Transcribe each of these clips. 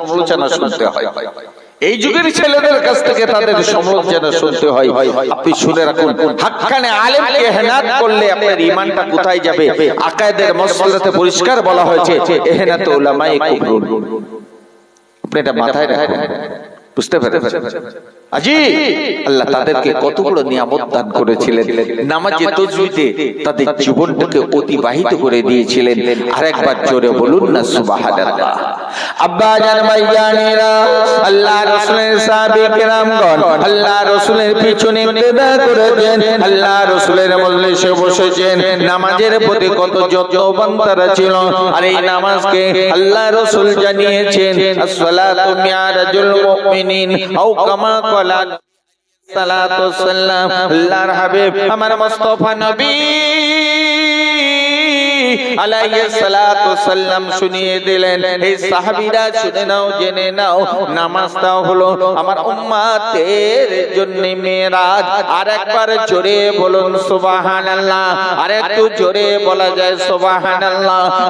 সমালোচনা শুনতে হয়। এই যুগের ছেলেদের কাছ থেকে তাদের সমালোচনা শুনতে হয়। আপনি শুনে রাখুন, হাক্কানে আলেমকে হেনাত করলে আপনার ইমানটা কোথায় যাবে? আকায়েদের মসলাতে পরিষ্কার বলা হয়েছে, এহেনাত উলামায়ে কুফর আপনি এটা মাথায় রাখুন। বুঝতে পেরেছেন আজি আল্লাহ তাদেরকে কত বড় নিয়ামত দান করেছিলেন। নামাজে তজবিদে তাদের জীবনটাকে অতিবাহিত করে দিয়েছিলেন। আরেকবার জোরে বলুন না সুবহানাল্লাহ। আব্বা জান আল্লাহ রাসূলের সাহাবী আল্লাহ রাসূলের পিছনে করেছেন আল্লাহ রাসূলের মজলিসে বসেছেন। নামাজের প্রতি কত যত্নবান তারা ছিল। আর এই নামাজকে আল্লাহ রাসূল জানিয়েছেন as-salatu mi'rajul মুমিনিন আও কামা কলা সালাতু সাল্লাম আল্লাহর হাবিব আমার মুস্তাফা নবী।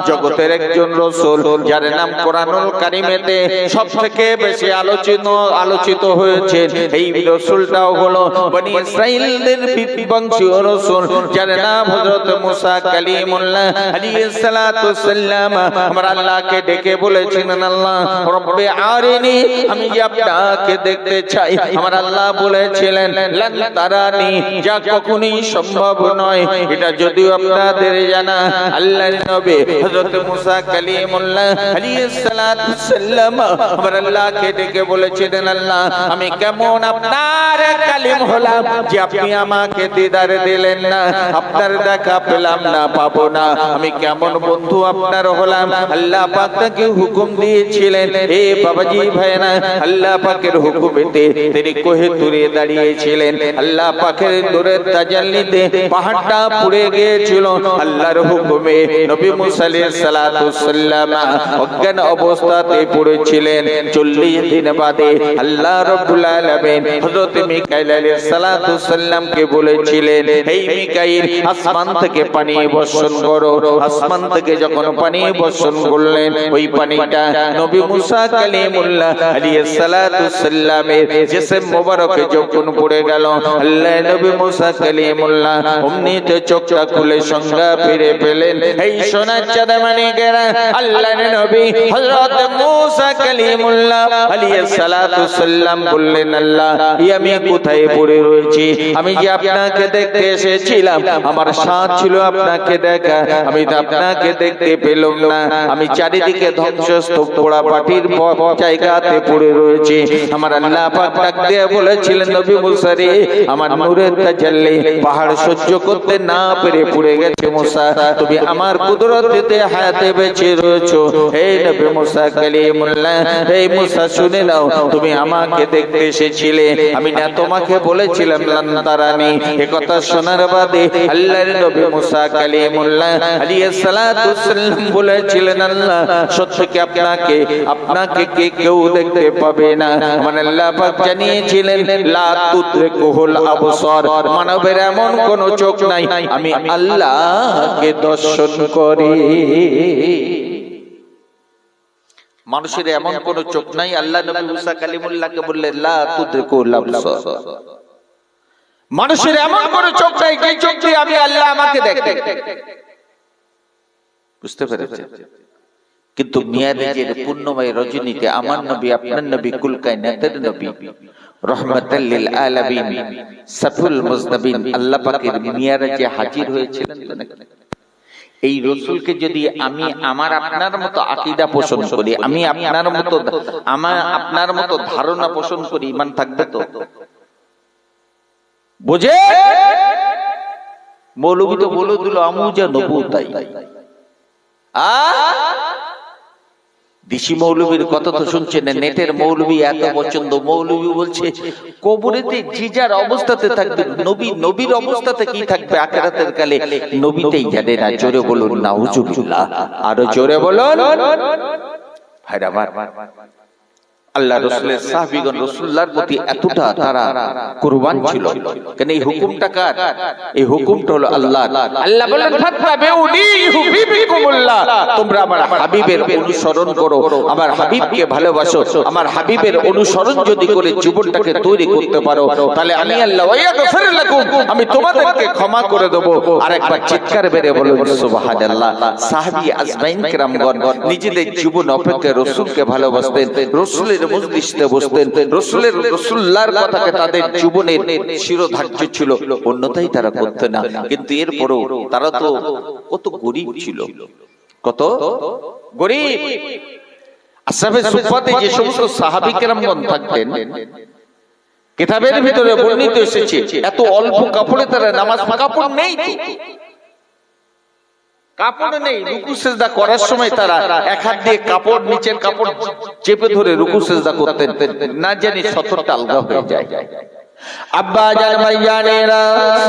জগতের একজন রাসূল, যার নাম কোরআনুল কারীমেতে সবথেকে বেশি আলোচিত আলোচিত হয়েছে, এই রসুলটাও হলো বনি বংশীয় রাসূল, যার নাম হযরত মুসা কালিমুল্লাহ। আমি আমি কেমন আপনার কালিম হলাম যে আপনি আমাকে দিদার দিলেন না, আপনার দেখা পেলাম না, পাবো না। আমি কেমন বন্ধু আপনার হলাম? আল্লাহ পাক তাকে হুকুম দিয়েছিলেন। এ বাবাজি ভাইনা আল্লাহ পাকের হুকুমেতে তিনি কোহে তুরে দাঁড়িয়েছিলেন। আল্লাহ পাকের দূরের তাজাল্লিতে পাহাড়টা পুড়ে গিয়েছিল। আল্লাহর হুকুমে নবী মুসা আলাইহিস সালাতু সাল্লাম অজ্ঞান অবস্থাতে পড়েছিলেন। 40 দিন বাদে আল্লাহ রাব্বুল আলামিন হযরত মিকাইল আলাইহিস সালাতু সাল্লামকে বলেছিলেন এই মিকাইল, আসমান থেকে পানি বর্ষণ করো। আসমান থেকে যখন পানি বর্ষণ করলেন, ওই পানিটা নবী মুসা কালিমুল্লাহ আলাইহিস সালাতু সাল্লামের জিসম মোবারকে যখন পড়ে গেল, আল্লাহ নবী মুসা কালিমুল্লাহ অমনিতে চোখটা খুলে সংজ্ঞা ফিরে পেলেন, এই সোনার চাঁদা মানে গেরা আল্লাহ নবী হযরত মুসা কালিমুল্লাহ আলাইহিস সালাতু সাল্লাম বললেন, আল্লাহ ই আমি কোথায় পড়ে রয়েছি? আমি যে আপনাকে দেখতে এসেছিলাম, আমার সাথ ছিল আপনাকে দেখা আমি আপনাকে দেখতে পেলাম না। আমি চারিদিকে ধ্বংসস্তূপ পোড়া পাটির জায়গাতে পড়ে রয়েছে। আমার আল্লাহ পাক ডাক দিয়ে বলেছিলেন নবী মুসা রে আমার নূরের তাজাল্লি পাহাড় সহ্য করতে না পেরে পড়ে গেছে মুসা। তুমি আমার কুদরতিতে হাতে বেঁচে রয়েছো। হে নবী মুসা কালিমুল্লাহ হে মুসা শুনে নাও তুমি আমাকে দেখতে এসেছিলে। আমি না তোমাকে বলেছিলাম লান্তারানি এ কথা শোনার বাদে আল্লাহর নবী মুসা কালিমুল্লাহ বলেছিলেন, আল্লাহ, সত্যি কি আপনাকে আপনাকে কে কেউ দেখতে পাবে না? মানে আল্লাহ জানিয়েছিলেন মানবের এমন কোন চোখ নাই, আমি আল্লাহকে দর্শন করি। মানুষের এমন কোন চোখ নাই, আল্লাহ নবী মুসা কালিমুল্লাহকে বললেন, লা মানুষের এমন কোন চোখ নাই, যে চোখ দিয়ে আমি আল্লাহ আমাকে দেখতে। বুঝতে পেরেছেন কিন্তু মিয়ারাজের পূর্ণময় রজনীতে আমার নবী আপনার নবী কুল কায়নাতের নবী। রহমাতাল লিল আলামিন সাফুল মুজনবিন আল্লাহ পাকের মিয়ারাজে হাজির হয়েছিলেন তো নাকি? এই রসুলকে যদি আমি আমার আপনার মতো আকিদা পোষণ করি আমি আপনার মতো আমার আপনার মতো ধারণা পোষণ করি ইমান থাকবে তো? বুঝে? মৌলবী তো বলে দিল আমু যা নবু তাই দেশি মৌলবীর কথা তো শুনছেন, নেটের মৌলবী এত পছন্দ, মৌলবী বলছে, কবরেতে যে যার অবস্থাতে থাকবে নবী, নবীর অবস্থাতে কি থাকবে আখেরাতের কালে? নবীতেই জানে না, জোরে বলুন না হুজুরুল্লাহ আরও জোরে বলুন। ভাইরা আল্লাহ রসুলের সাহাবিগণ রসুল্লাহর প্রতি এতটা তারা কুরবান ছিল। কেন এই হুকুমটা কার? এই হুকুমটা হলো আল্লাহ। আল্লাহ। বলেন তোমরা আমার হাবিবের অনুসরণ করো। আমার হাবিবকে ভালোবাসো। আমার হাবিবের অনুসরণ যদি করে জীবনটাকে তৈরি করতে পারো তাহলে আমি আল্লাহ আমি তোমাদেরকে ক্ষমা করে দেব। আর একবার চিৎকার বেড়ে বলুন সুবহানাল্লাহ। সাহাবী আজমাইন কেরামগণ নিজেদের জীবন অপেক্ষা রসুলকে ভালোবাসতেন রসুলের মজলিসে বসতেন। রসুলের কথাকে তাদের জীবনের শিরোধার্য ছিল অন্যতাই তারা করতে না। কিন্তু এরপরও তারা তো কত গরিব ছিল। কত? গরিব! সুফাতে যে সমস্ত সাহাবী কেরামগণ থাকতেন, কিতাবের ভিতরে বর্ণিত এসেছে, এত অল্প কাপড়ে তারা নামাজ কাপড় নেই কাপড় নেই রুকু সেজদা করার সময় তারা এক হাত দিয়ে কাপড় নিচের কাপড় চেপে ধরে রুকু সেজদা করতেন। না জানি সতরটা আলগা হয়ে যায়। আব্বা জান ভাইয়ানেরা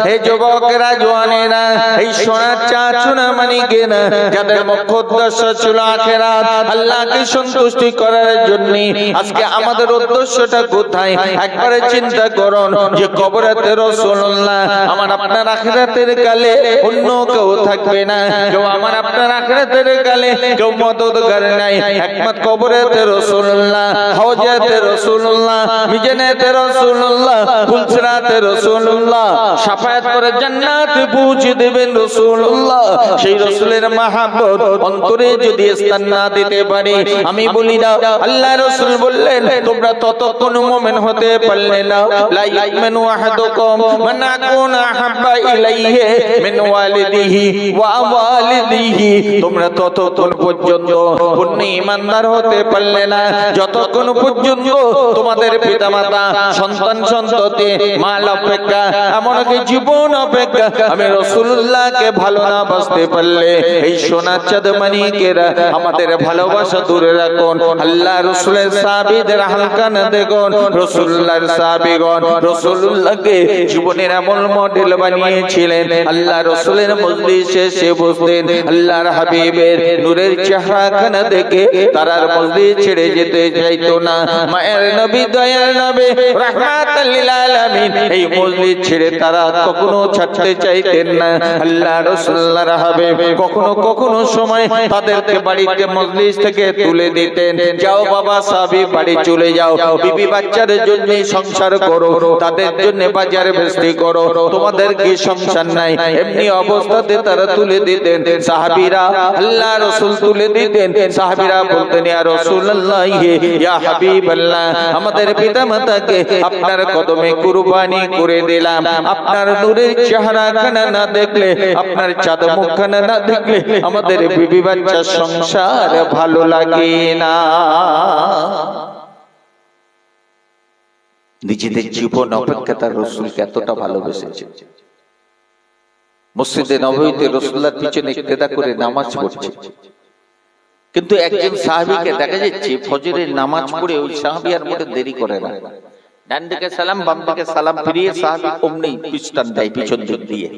হে যুবকেরা জওয়ানেরা এই সোনার চাচুনা মানিকেরা যাদের মুখ্য উদ্দেশ্য ছিল আখেরাত, আল্লাহকে সন্তুষ্টি করার জন্য। আজকে আমাদের উদ্দেশ্যটা কোথায়? একবারে চিন্তা করুন যে কবরেতে রাসূলুল্লাহ আমার আপনার আখেরাতের কালে অন্য কেউ থাকবে না। কেউ আমার আপনার আখেরাতের কালে কেউ মদতগার নাই। একমাত্র কবরেতে রাসূলুল্লাহ হাওজাতে রাসূলুল্লাহ, মিজানেতে রাসূলুল্লাহ ফুলসরাতে রাসূলুল্লাহ শাফায়াত করে জান্নাতে পৌঁছে দেবেন রাসূলুল্লাহ সেই রাসূলের মহব্বত অন্তরে যদি স্থান না দিতে পারি, আমি বলি না, আল্লাহ রাসূল বললেন, তোমরা ততক্ষণ মুমিন হতে পারলে না। লা ইয়ামিনু আহাদুকুম মান আকুনা আহাব্বা ইলাইহি মিন ওয়ালিদিহি ওয়া ওয়ালিদিহি। তোমরা ততক্ষণ পর্যন্ত পূর্ণ ইমানদার হতে পারলে না। যতক্ষণ পর্যন্ত তোমাদের পিতামাতা সন্তান সন্ততি মাল অপেক্ষা এমনকি জীবন অপেক্ষা? আমি রসুল্লাহকে ভালো না বাসতে পারলে এই সোনার চাঁদ মানিকেরা আমাদের ভালোবাসা দূরে রাখুন। আল্লাহ রসুলের সাবিদের হালকা না দেখুন। রসুল্লাহর সাবিগণ রসুল্লাহকে জীবনের এমন মডেল বানিয়েছিলেন। আল্লাহ রসুলের মজলিসে সে বসতেন আল্লাহর হাবিবের নূরের চেহারা খানা দেখে তারার মজলিস ছেড়ে যেতে চাইতো না। মায়ের নবী, দয়ার নবী, রাহমাতাল লিল আলামিন, এই মজলিস ছেড়ে তারা কখনো ছাড়তে চাইতেন না। আল্লাহ কখনো কখনো সময় তাদেরকে বাড়িতে মজলিস থেকে তুলে দিতেন। যাও বাবা সাবি বাড়ি চলে যাও। বিবি বাচ্চাদের জন্য সংসার করো, তাদের জন্য বাজার করো। তোমাদের কি সংসার নাই? এমনি অবস্থাতে তারা তুলে দিতেন। সাহাবীরা আল্লাহ রাসূল তুলে দিতেন। সাহাবীরা বলতেন, ইয়া রাসূলুল্লাহ, ইয়া আমাদের আপনার কদমে কুরবানি করে দিলাম। আপনার নূরের চেহারা খানা না দেখলে, আপনার চাঁদ মুখখানা না দেখলে আমাদের বিবি বাচ্চার সংসার ভালো লাগে না। নিজেদের জীবন অপেক্ষা তার রসুলকে এতটা ভালোবেসেছে। মসজিদে নবীতে রসুল্লার পিছনে ইক্তেদা করে নামাজ পড়ছে। কিন্তু একজন সাহাবীকে দেখা যাচ্ছে, ফজরের নামাজ পড়ে ওই সাহাবী আর মোটে দেরি করে না। ডান দিকে সালাম বাম দিকে সালাম ফিরিয়ে সাহাবি অমনি পিছটান দেয় পিছন দিক দিয়ে।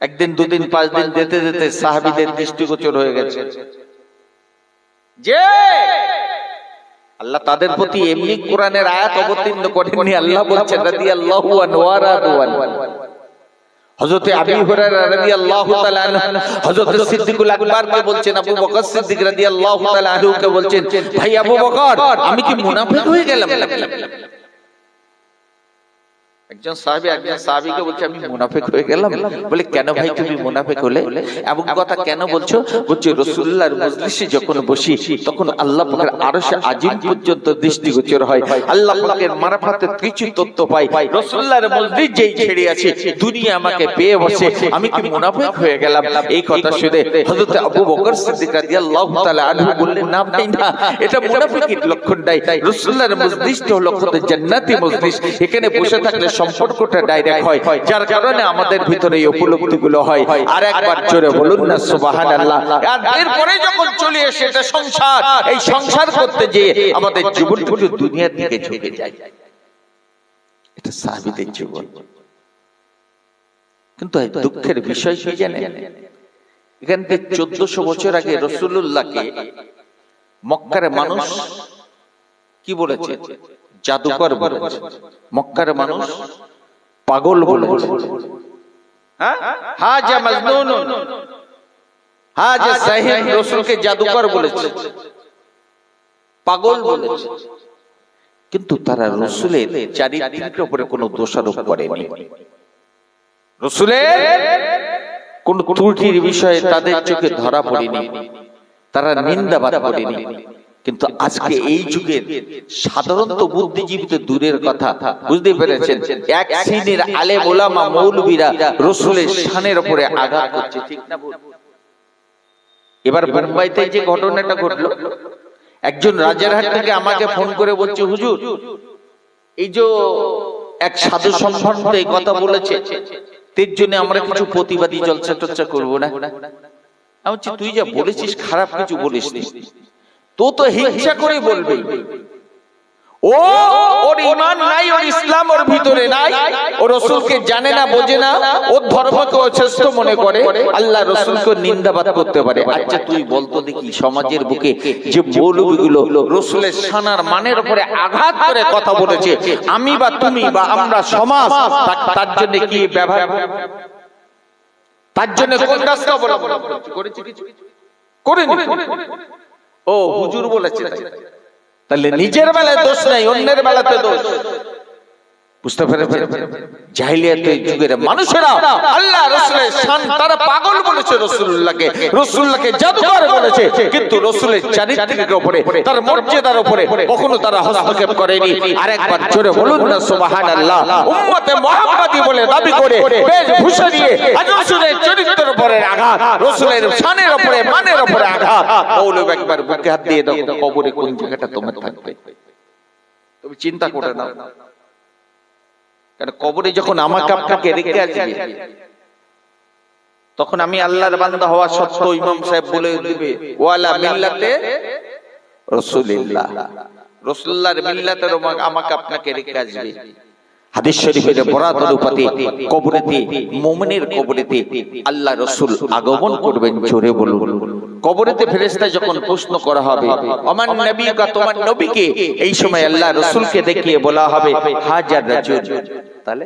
একদিন দুদিন পাঁচ দিন যেতে যেতে সাহাবিদের দৃষ্টিগোচর হয়ে গেছে। যে! আল্লাহ তাদের প্রতি এমনি কোরআনের আয়াত অবতীর্ণ করেননি আল্লাহ বলছেন রাদিয়াল্লাহু হযরতে আবী হুরায়রা রাদিয়াল্লাহু তাআলা আনহু হযরত সিদ্দিকুল আকবর বলছেন আবু বকর সিদ্দিক রাদিয়াল্লাহু তাআলা আনহু কে বলছেন ভাই আবু বকর আমি কি মুনাফিক হয়ে গেলাম? একজন সাহাবী, একজন সাহাবীকে বলছে, আমি মুনাফিক হয়ে গেলাম। বলে, কেন ভাই তুমি মুনাফিক হলে? এমন কথা কেন বলছো? বলছে, রাসূলুল্লাহর মজলিসে যখন বসি, তখন আল্লাহ পাকের আরশে আজিম পর্যন্ত দৃষ্টিগোচর হয়। আল্লাহ পাকের মারফতে কিছু তথ্য পাই। রাসূলুল্লাহর মজলিস যেই ছেড়ে আছে, দুনিয়া আমাকে পেয়ে বসে, আমি কি মুনাফিক হয়ে গেলাম? এই কথা শুনে হযরত আবু বকর সিদ্দিক রাদিয়াল্লাহু তাআলা আনহু বললেন, না ভাই, না, এটা মুনাফিকের লক্ষণ নাই। রাসূলুল্লাহর মজলিসটা হলো কত জান্নাতি মজলিস এখানে বসে থাকলে সম্পর্কটা ডাইরেক্ট হয়, যার কারণে আমাদের ভিতরে এই উপলব্ধিগুলো হয়। আর একবার জোরে বলুন না, সুবহানাল্লাহ। আর এরপরে যখন চলে আসে এটা সংসার, এই সংসার করতে যে আমাদের দুনিয়ার দিকে ঝুঁকে যায়। এটা সাহাবীদের জীবন। কিন্তু দুঃখের বিষয় কি জানেন? এখান থেকে চোদ্দশো বছর আগে রসুল্লাহকে মক্কার মানুষ কি বলেছে? জাদুকর বলেছে মক্কার মানুষ পাগল বলেছে হাজা মাজনুন। হাজা সাহিব রসুলকে জাদুকর বলেছে। পাগল বলেছে। কিন্তু তারা রসুলের চারিত্রিকের উপরে কোনো দোষারোপ করেনি। রসুলের কোন ত্রুটির বিষয়ে তাদের চোখে ধরা পড়েনি। তারা নিন্দাবাদ করেনি। কিন্তু আজকে এই যুগের সাধারণত বুদ্ধিজীবীতে দূরের কথা বুঝতে পেরেছেন। এক শ্রেণির আলে ওলামা মৌলবীরা রসুলের শানের উপরে আঘাত করছে। ঠিক না এবার মুম্বাইতে যে ঘটনাটা ঘটলো। একজন রাজারহাট থেকে আমাকে ফোন করে বলছে হুজুর এই যে এক সাধু সম্বন্ধে এই কথা বলেছে তের জন্য আমরা কিছু প্রতিবাদী জলসা টলসা করব না? আমি বলছি তুই যা বলেছিস খারাপ কিছু বলিস নি। তো তো হিংসা করে বলবে। ও, ওর ইমান নাই, ওর ইসলাম ওর ভিতরে নাই, ও রসুলকে জানে না, বোঝে না ওর ধর্মকে ও শ্রেষ্ঠ মনে করে, আল্লাহ রসুলকে নিন্দাবাদ করতে পারে। আচ্ছা তুই বলতো দেখি, সমাজের বুকে যে মৌলবীগুলো রসুলের সানার মানের উপরে আঘাত করে কথা বলেছে, আমি বা তুমি বা আমরা সমাজ তার জন্য কি ব্যবহার? তার জন্য কোন রাস্তা? করেছে কিছু? করেনি? ও হুজুর বলেছে। তাহলে নিজের বেলায় দোষ নাই অন্যের বেলাতে দোষ বুঝতে পেরেছেন জাহিলিয়াতের যুগের মানুষেরা আল্লাহ রসুলের শান তারা পাগল বলেছে রসুল্লাহকে রসুল্লাহকে জাদুকর বলেছে। কিন্তু রসুলের চারিত্রিকের উপরে তার মর্যাদার উপরে কখনো তারা হস্তক্ষেপ করেনি। আরেকবার জোরে বলুন না সুবহানাল্লাহ। উম্মতে মুহাম্মাদি বলে দাবি করে বেশ ভূষা দিয়ে রসুলের চরিত্রের উপরে আঘাত রসুলের শানের উপরে মানের উপরে আঘাত। মৌলবী একবার বুকে হাত দিয়ে দেখো কবরে কোন জায়গাটা তোমার থাকবে। তুমি চিন্তা করে নাও কারণ কবরে যখন আমাকে আপনাকে রেখে আসবে তখন আমি আল্লাহর বান্দা হওয়া সত্ত্বেও ইমাম সাহেব বলে দিবে ওয়ালা মিল্লাতে রসুলিল্লাহ। রসুল্লাহর মিল্লাতে আমাকে আপনাকে রেখে আসবে। হাদিস শরীফের বরাত অনুপাতে কবরেতে মুমিনের কবরেতে আল্লাহ রসুল আগমন করবেন জোরে বলুন। কবরেতে ফেরেশতা যখন প্রশ্ন করা হবে আমার নবী কা তোমার নবীকে? এই সময় আল্লাহ রসুলকে দেখিয়ে বলা হবে হাজার রাজুল। তাহলে?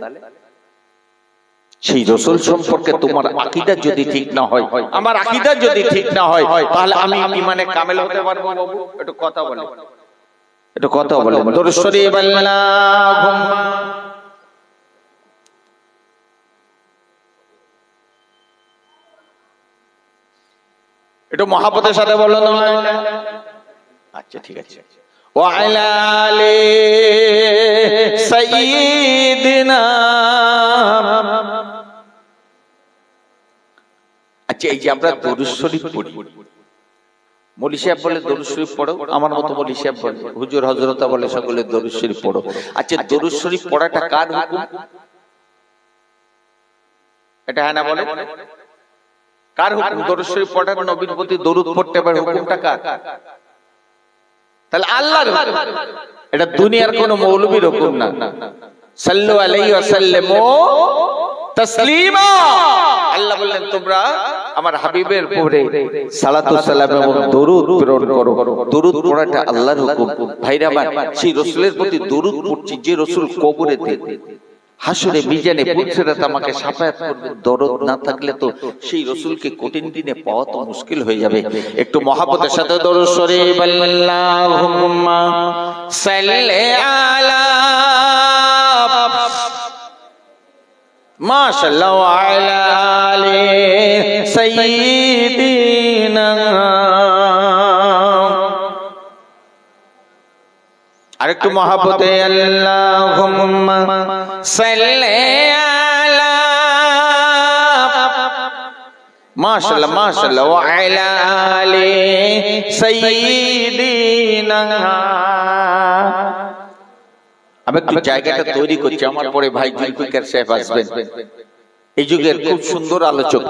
সেই রসুল সম্পর্কে তোমার আকিদা যদি ঠিক না হয় আমার আকিদা যদি ঠিক না হয় তাহলে আমি ইমানে কামেল হতে পারব বাবু একটু কথা বলে একটু কথা বলে। দরুদ শরীফ একটু মহাপতের সাথে বলো না আচ্ছা ঠিক আছে وعلى آل سيدنا আচ্ছা এই যে আমরা দরুদ শরীফ পড়ি মলি সাহেব বলে দরুদ শরীফ পড়ো আমার মতো মলি সাহেব বলে হুজুর হজরতা বলে সকলে দরুদ শরীফ পড়ো আচ্ছা দরুদ শরীফ পড়াটা কার হুকুম এটা হ্যাঁ না বলে কার হুকুম? দরুদ শরীফ পড়ার নবীর প্রতি দরুদ পড়তে পারে হুকুমটা কার? তাহলে আল্লাহর এটা দুনিয়ার কোন মৌলবীর হুকুম না। সাল্লু আলাইহি ওয়াসাল্লামু তাসলিমা। আল্লাহ বললেন, তোমরা আমার হাবিবের উপরে সালাতু সালাম এবং দরুদ প্রেরণ করো। দরুদ পড়াটা আল্লাহর হুকুম। ভাইরা সেই রাসূলের প্রতি দরুদ পড়ছি যে রাসূল কবরেতে হাসরে মিজানে পুত্রেরা আমাকে সাফায়াত করবে। দরদ না থাকলে তো সেই রসুলকে কঠিন দিনে পাওয়া তো মুশকিল হয়ে যাবে। একটু মহাপতের সাথে দরুদ শরীফ আল্লাহুম্মা সাল্লি আলা মাশাআল্লাহ আলা আলি সাইয়্যিদিনা আরেকটু মহাপতে আল্লাহুম্মা সাল্লি আলা মাশাআল্লাহ মাশাআল্লাহ ওয়া আলা আলি সাইয়্যিদিনা। আমি একটু জায়গাটা তৈরি করছি আমার পরে ভাই জুলফিকার সাহেব আসবেন। এই যুগের খুব সুন্দর আলোচক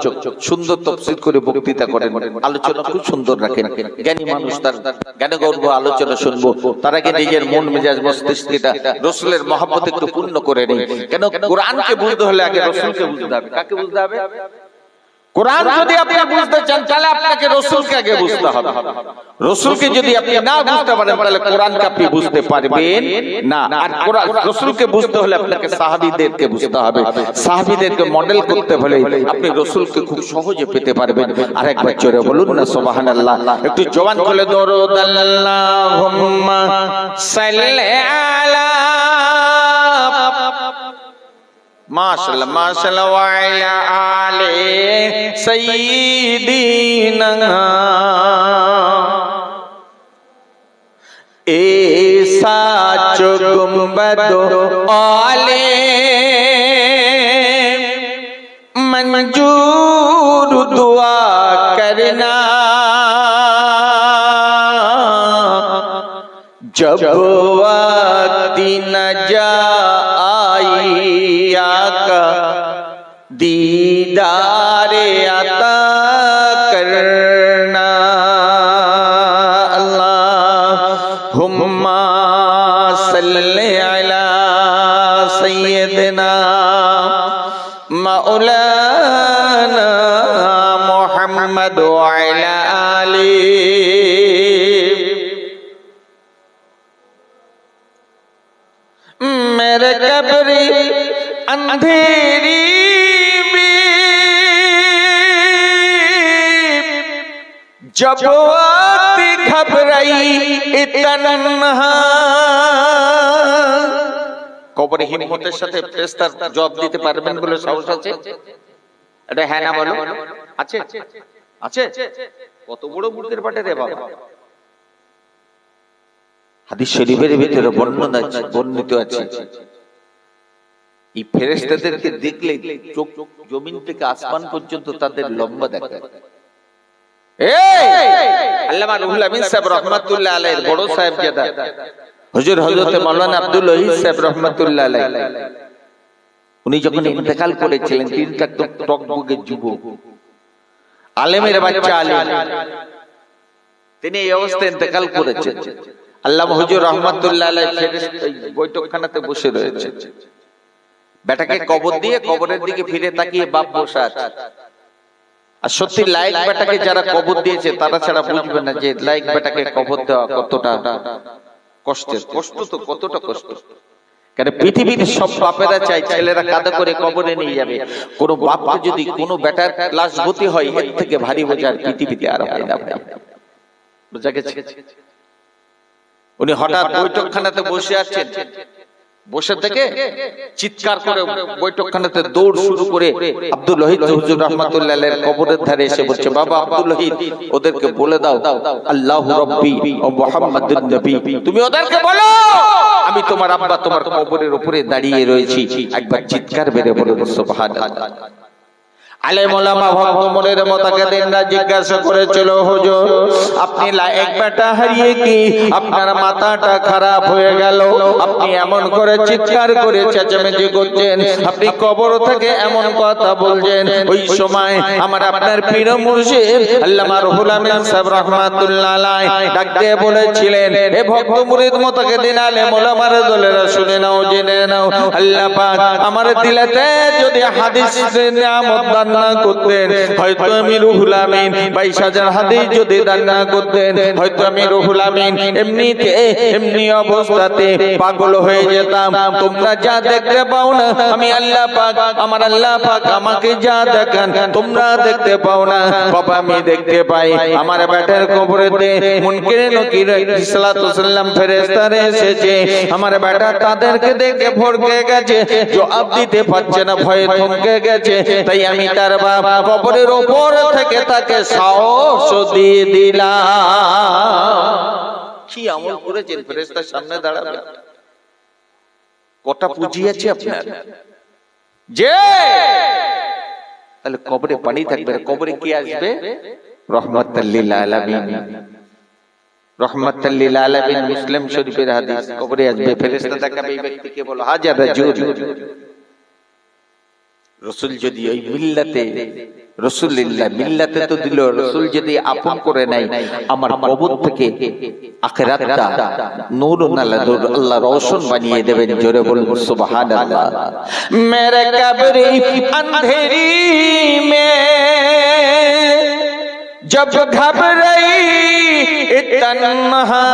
সুন্দর তফসিল করে বক্তৃতা করেন। আলোচনা খুব সুন্দর রাখেন। জ্ঞানী মানুষ তার জ্ঞানে গর্ব আলোচনা শুনব। তারা আগে নিজের মন মেজাজ মস্তিষ্কটা রসুলের মহাব্বত একটু পূর্ণ করে নেই কেন? কোরআনকে বুঝতে হলে আগে রসুলকে বুঝতে হবে। কাকে বুঝতে হবে? কোরআন যদি আপনি বুঝতে চান তাহলে আপনাকে রসুলকে আগে বুঝতে হবে। রসুলকে যদি আপনি না বুঝতে পারেন তাহলে কোরআনকে আপনি বুঝতে পারবেন না। আর রসুলকে বুঝতে হলে আপনাকে সাহাবীদেরকে বুঝতে হবে। সাহাবীদেরকে মডেল করতে হলে আপনি রসুলকে খুব সহজে পেতে পারবেন। আর একবার জোরে বলুন না সুবহানাল্লাহ। একটু জবান খুলে দরুদ আল্লাহুম্মা সাল্লি আলা মাশাল্লাহ মাশাল্লাহ ওয়াইলা আলে সাইয়্যিদিনা এ সাচ গুম্বদ আলে মঞ্জুর দুয়া করনা जब দিদা जब वक्त घबराई इतना কবরে হিম্মতের সাথে ফেরেশতার জবাব দিতে পারবেন বলে সাহস আছে এটা হ্যাঁ না বলো আছে আছে কত বড় বুদ্ধের পাটে রে বাবা হাদিস শরীফের ভিতরে বর্ণনা আছে বর্ণিত আছে এই ফেরেশতাদেরকে দেখলে চোখ জমিন থেকে আসমান পর্যন্ত তাদের লম্বা দেখা এই আল্লামা রুহুল আমিন সাহেব রাহমাতুল্লাহ আলাইহির বড় সাহেব জাদা। হুজুর হযরত মাওলানা আব্দুল ওহীদ সাহেব রাহমাতুল্লাহ আলাইহি। উনি যখন ইন্তেকাল করেছিলেন তিনটা টকবগে যুবক। আলেমের বাচ্চা আলেম। তিনি এই অবস্থায় ইন্তেকাল করেছেন। আল্লাহ হুজুর রহমাতুল্লাহ বৈঠকখানাতে বসে রয়েছে। বেটাকে কবর দিয়ে কবরের দিকে ফিরে তাকিয়ে বাপ বসে আছে। আর সত্যি লাইক বেটাকে যারা কবর দিয়েছে তারা ছাড়া বুঝবে না যে লাইক বেটাকে কবর দেওয়া কতটা কষ্টের কষ্ট তো কতটা কষ্ট কেন পৃথিবীর সব বাপেরা চাই ছেলেরা কাদা করে কবরে নিয়ে যাবে। কোন বাপকে যদি কোন বেটার লাশ গতি হয় এর থেকে ভারী বোঝার পৃথিবীতে আর হয় না বোঝা গেছে? উনি হঠাৎ বৈঠকখানাতে বসে আছেন। বসে থেকে চিৎকার করে বৈঠকখানাতে দৌড় শুরু করে আব্দুল লহিদ হুজুর রহমাতুল্লাহ কবরের ধারে এসে বলছে বাবা আব্দুল লহিদ ওদেরকে বলে দাও আল্লাহ রব্বি ও মুহাম্মাদুন নবী তুমি ওদেরকে বলো আমি তোমার আব্বা তোমার কবরের উপরে দাঁড়িয়ে রয়েছি একবার চিৎকার বেড়ে বলে সুবহানাল্লাহ আলেম ওলামা মতাকে দিনরা জিজ্ঞাসা করেছিল, হুজুর, আপনি লায়েক হারিয়ে কি? আপনার মাথাটা খারাপ হয়ে গেল। আপনি এমন করে চিৎকার করে চেঁচামেচি করছেন। আপনি কবর থেকে এমন কথা বলছেন। ওই সময় আমার আপনার পীর মুর্শিদ আল্লামা রুহুল আমিন সাহেব রাহমাতুল্লাহ আলাইহি ডাক দিয়ে বলেছিলেন হে ভক্ত মুরিদ মতাকে দিন আলেম ওলামার দলেরা শুনে নাও, জেনে নাও। আল্লাহ পাক আমার দিলেতে যদি হাদিস নিয়ামত দান না করতেন, হয়তো আমি রুহুল আমিন, বাইশ হাজার হাদিস যদি দান না করতেন, হয়তো আমি রুহুল আমিন, এমনিতে, এমনি অবস্থাতে পাগল হয়ে যেতাম। তোমরা যা দেখতে পাও না, আমি আল্লাহ পাক, আমার আল্লাহ পাক আমাকে যা দেখান, তোমরা দেখতে পাও না। বাবা, আমি দেখতে পাই, আমার ব্যাটার কবরেতে মুনকির নকির সাল্লাল্লাহু সাল্লাম ফেরেশতারে এসেছে। আমার ব্যাটা তাদেরকে দেখে ভরকে গেছে। জবাব দিতে পারছে না, ভয়ে থমকে গেছে। তাই আমি তার বাবা কবরের উপর থেকে তাকে সাহস দিয়ে দিলাম কি আমল করেছেন ফেরেশতার সামনে দাঁড়াবে? কটা পুঁজি আছে আপনার? যে! তাহলে কবরে পানি থাকবে কবরে কি আসবে? রহমতাল্লিল আলামিন। রহমতাল্লিল আলামিন মুসলিম শরীফের হাদিস। কবরে আসবে ফেরেশতা দেখাবে এই ব্যক্তিকে বলো হাজার রাজুল রসুল যদি ওই মিল্লাতে রসুলিল্লাহ মিল্লাতে তো দিল রসুল যদি আপন করে নাই আমার কবর থেকে আখেরাতটা নূর নালাদুর আল্লাহ রওশন বানিয়ে দেবেন জোরে বলুন সুবহানাল্লাহ মেরে কবরি अंधेरी में जब घबराई तन्हा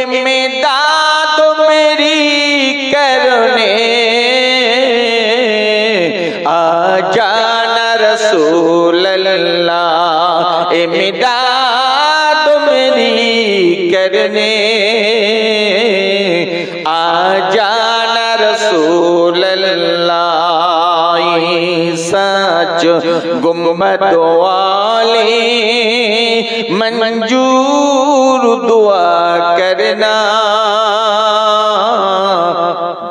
इमदाद मेरी करने رسول اللہ، امداد میری کرنے۔ آ جانا رسول اللہ، سچ گمبت والے منجور دعا کرنا۔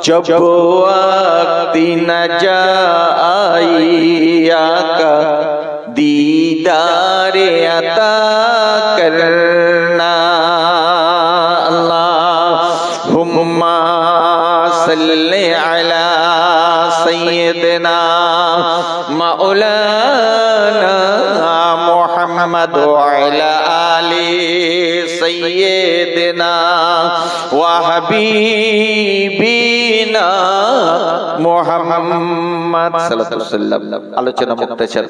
جب وقت نہ آئی آقا دیدار عطا کرنا اللہم صلی علی سیدنا مولانا محمد وعلى آل سیدنا وحبیب মুহাম্মদ সাল্লাল্লাহু আলাইহি ওয়াসাল্লাম। আলোচনা মুক্তাচার